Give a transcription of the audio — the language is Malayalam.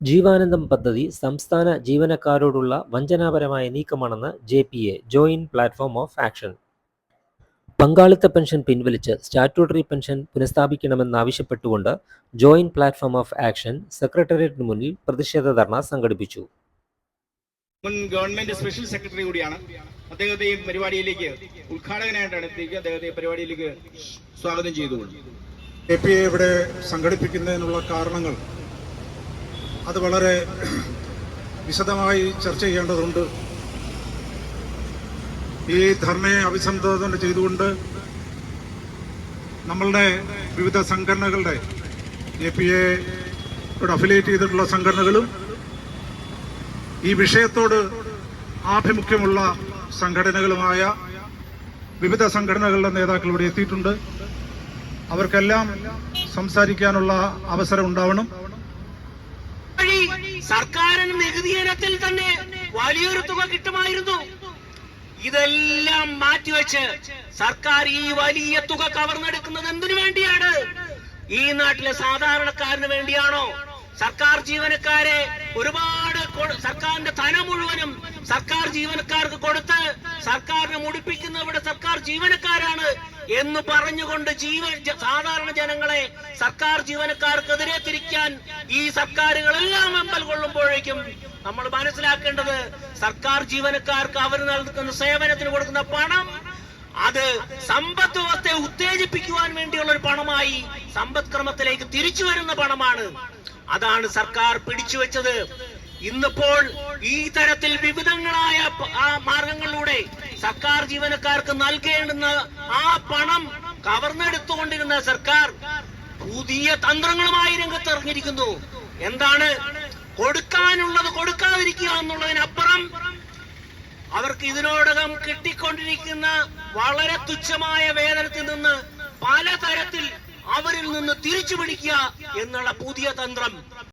ജീവാനന്ദം പദ്ധതി സംസ്ഥാന ജീവനക്കാരോടുള്ള വഞ്ചനാപരമായ നീക്കമാണെന്ന് J P A joint platform of action പങ്കാളിത്ത പെൻഷൻ പിൻവലിച്ച് സ്റ്റാറ്റ്യൂട്ടറി പെൻഷൻ പുനഃസ്ഥാപിക്കണമെന്നാവശ്യപ്പെട്ടുകൊണ്ട് ജോയിന്റ് പ്ലാറ്റ്ഫോം ഓഫ് ആക്ഷൻ സെക്രട്ടേറിയറ്റിന് മുന്നിൽ പ്രതിഷേധ ധർണ സംഘടിപ്പിച്ചു. മുൻ ഗവൺമെന്റ് സ്പെഷ്യൽ സെക്രട്ടറി കൂടിയാണ്. അദ്ദേഹത്തെ ഈ പരിപാടിയിലേക്ക് ഉദ്ഘാടകനായിട്ടാണ് എത്തിക്കുക. അദ്ദേഹത്തെ ഈ പരിപാടിയിലേക്ക് സ്വാഗതം ചെയ്തുകൊണ്ട്. എ പി എ ഇവിടെ സംഘടിപ്പിക്കുന്നതിനുള്ള കാരണങ്ങൾ അത് വളരെ വിശദമായി ചർച്ച ചെയ്യേണ്ടതുണ്ട്. ഈ ധർണയെ അഭിസംബോധന ചെയ്തുകൊണ്ട് നമ്മളുടെ വിവിധ സംഘടനകളുടെ എ പി എയോട് അഫിലിയേറ്റ് ചെയ്തിട്ടുള്ള സംഘടനകളും ഈ വിഷയത്തോട് ആഭിമുഖ്യമുള്ള സംഘടനകളുമായ വിവിധ സംഘടനകളുടെ നേതാക്കൾ ഇവിടെ എത്തിയിട്ടുണ്ട്. അവർക്കെല്ലാം സംസാരിക്കാനുള്ള അവസരം ഉണ്ടാവണം. സർക്കാരിന് നികുതി ഇനത്തിൽ തന്നെ വലിയൊരു തുക കിട്ടുമായിരുന്നു. ഇതെല്ലാം മാറ്റിവെച്ച് സർക്കാർ ഈ വലിയ തുക കവർന്നെടുക്കുന്നത് എന്തിനു വേണ്ടിയാണ്? ഈ നാട്ടിലെ സാധാരണക്കാരന് വേണ്ടിയാണോ? സർക്കാർ ജീവനക്കാരെ ഒരുപാട് സർക്കാരിന്റെ ധനം മുഴുവനും സർക്കാർ ജീവനക്കാർക്ക് കൊടുത്ത് സർക്കാരിനെ മുടിപ്പിക്കുന്ന ഇവിടെ സർക്കാർ ജീവനക്കാരാണ്. എന്ന് പറഞ്ഞുകൊണ്ട് ജീവ സാധാരണ ജനങ്ങളെ സർക്കാർ ജീവനക്കാർക്കെതിരെ തിരിക്കാൻ ഈ സർക്കാരുകളെല്ലാം അമ്പൽ കൊള്ളുമ്പോഴേക്കും നമ്മൾ മനസ്സിലാക്കേണ്ടത് സർക്കാർ ജീവനക്കാർക്ക് അവർ നൽകുന്ന സേവനത്തിന് കൊടുക്കുന്ന പണം അത് സമ്പദ് വ്യവസ്ഥയെ ഉത്തേജിപ്പിക്കുവാൻ വേണ്ടിയുള്ള ഒരു പണമായി സമ്പദ് ക്രമത്തിലേക്ക് തിരിച്ചു വരുന്ന പണമാണ്. അതാണ് സർക്കാർ പിടിച്ചുവെച്ചത് ഇന്നിപ്പോൾ ഈ തരത്തിൽ വിവിധങ്ങളായ മാർഗങ്ങളിലൂടെ സർക്കാർ ജീവനക്കാർക്ക് നൽകേണ്ടുന്ന ആ പണം കവർന്നെടുത്തുകൊണ്ടിരുന്ന സർക്കാർ പുതിയ തന്ത്രങ്ങളുമായി രംഗത്ത് ഇറങ്ങിയിരിക്കുന്നു എന്താണ്? കൊടുക്കാനുള്ളത് കൊടുക്കാതിരിക്കുക എന്നുള്ളതിനപ്പുറം അവർക്ക് ഇതിനോടകം കിട്ടിക്കൊണ്ടിരിക്കുന്ന വളരെ തുച്ഛമായ വേതനത്തിൽ നിന്ന് പലതരത്തിൽ അവരിൽ നിന്ന് തിരിച്ചു പിടിക്കുക എന്നുള്ള പുതിയ തന്ത്രം.